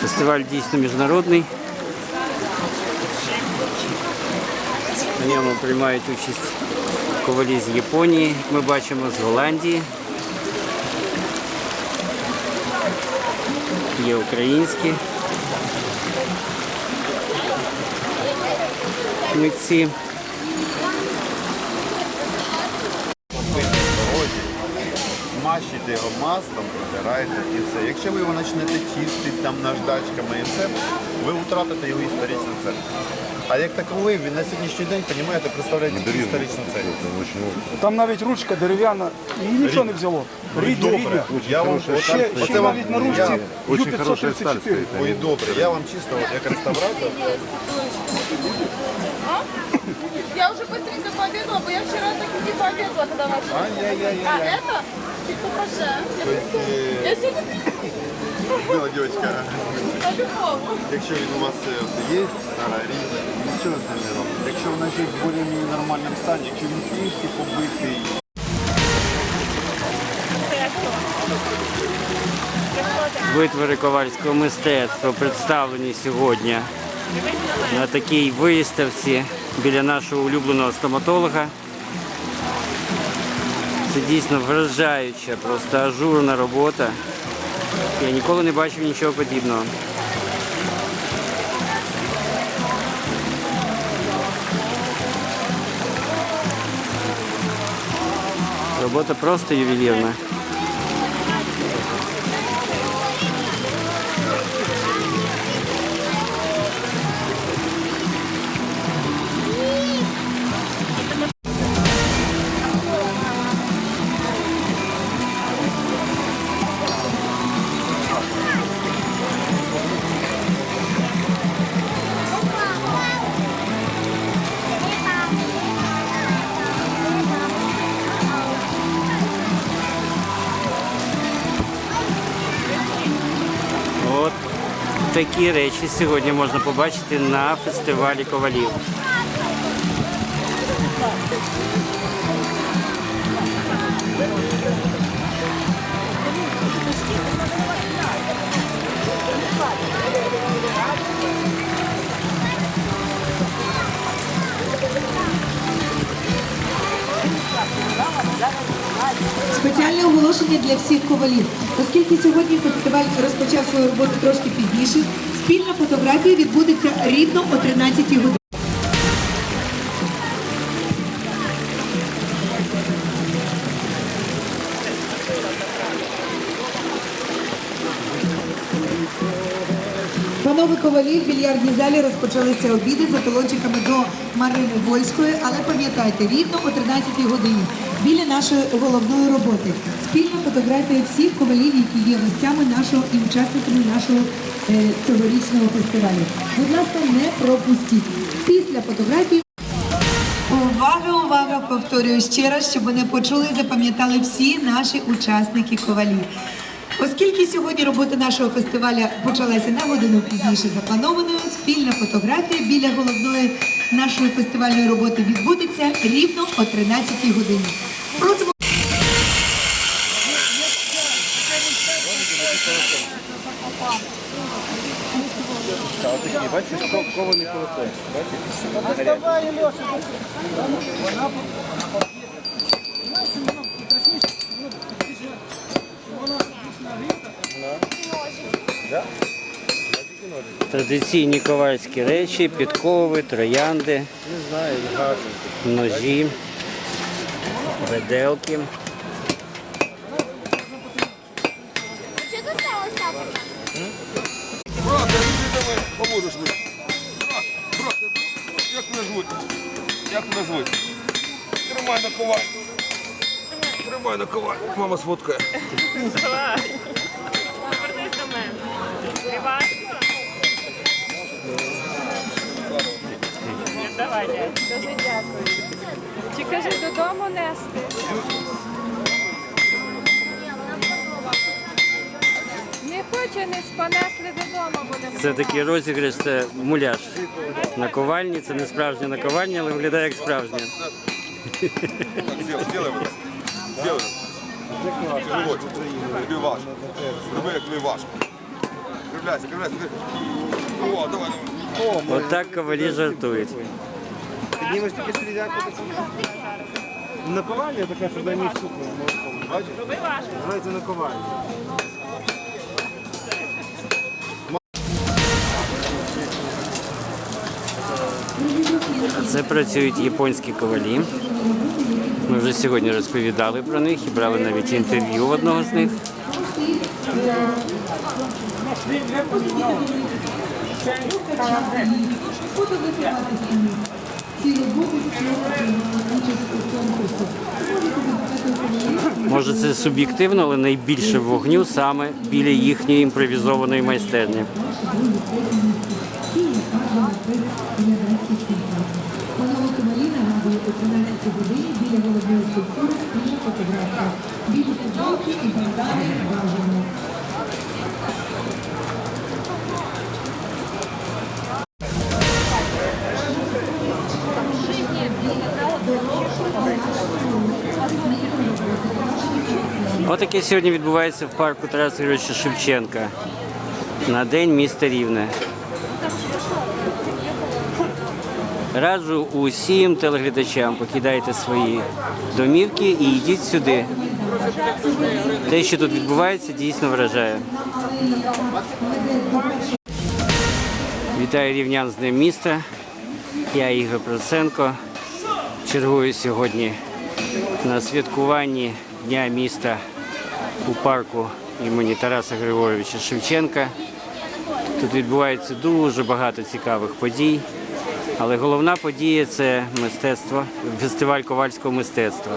Фестиваль дійсно міжнародний. На ньому приймають участь ковалі з Японії, ми бачимо, з Голландії. Є українські митці. Смащите його маслом, протираєте і все. Якщо ви його почнете чистити там наждачками і все, ви втратите його історичну цінність. А як таковий, він на сьогоднішній день, розумієте, представляє тільки історичну цінність. Там навіть ручка дерев'яна і нічого не взяло. Рідні, рідні. Добре, я вам Ще, ще оце вам навіть на ручці Ю-534. Ой, добре, я вам чисто от, як реставратор. Я быстренько пообедала, бо я вчера так и не пообедала, когда вошла. Ай-яй-яй-яй. А это? Чуть попозже. Я сегодня Була дівчинка. по-любому. Якщо він у вас е, є, стара різна, нічого з ним не робить. Якщо вона ще в більш нормальному стані, якщо він трішки побитий, Витвори ковальського мистецтва представлені сьогодні на такій виставці біля нашого улюбленого стоматолога. Це дійсно вражаюча, просто ажурна робота. Я ніколи не бачив нічого подібного. Робота просто ювелірна. Такі речі сьогодні можна побачити на фестивалі ковалів. Спеціальне оголошення для всіх ковалів. Оскільки сьогодні фестиваль розпочав свою роботу трошки пізніше, спільна фотографія відбудеться рівно о 13 годині. Панове ковалі в більярдній залі розпочалися обіди за талончиками до Марини Вольської, але пам'ятайте, рівно о 13 годині біля нашої головної роботи. Спільна фотографія всіх ковалів, які є гостями нашого і учасниками нашого е, цьогорічного фестивалю. Будь ласка, не пропустіть. Після фотографії Увага, увага! Повторюю ще раз, щоб вони почули і запам'ятали всі наші учасники ковалі. Оскільки сьогодні робота нашого фестиваля почалася на годину пізніше запланованою, спільна фотографія біля головної нашої фестивальної роботи відбудеться рівно о 13 годині. Просимо Традиційні ковальські речі, підкови, троянди, ножі, Остап? Брат, я тобі давай поможеш мені. Брат, брат, як мене звуть? Як мене звуть? Тримай на коваль. Тримай на коваль. Мама сфоткає. Давай, дядь. Дуже дякую. Чи кажи додому нести? Не хоче, не понесли додому будемо. Це такий розіграш, це муляж. Наковальні, це не справжня наковальня, але виглядає як справжня. Сделай, сделай. Тобі важко. Тобі як тобі важко. Кривляйся, кривляйся. О, давай, давай. Отак ковалі жартують. Піднімеш тільки стріляти. Наковальня така, що дай між сукною. Бачиш? Називається наковальня. Це працюють японські ковалі. Ми вже сьогодні розповідали про них і брали навіть інтерв'ю одного з них. Може це суб'єктивно, але найбільше вогню саме біля їхньої імпровізованої майстерні. Панове Ковалі нагадує о 13 годині біля головної структури спільна фотографія. Білі футболки і бандани Отаке сьогодні відбувається в парку Тараса Григоровича Шевченка на день міста Рівне. Раджу усім телеглядачам покидайте свої домівки і йдіть сюди. Те, що тут відбувається, дійсно вражає. Вітаю рівнян з Днем міста. Я Ігор Проценко. Чергую сьогодні на святкуванні Дня міста у парку імені Тараса Григоровича Шевченка. Тут відбувається дуже багато цікавих подій. Але головна подія це мистецтво, фестиваль ковальського мистецтва.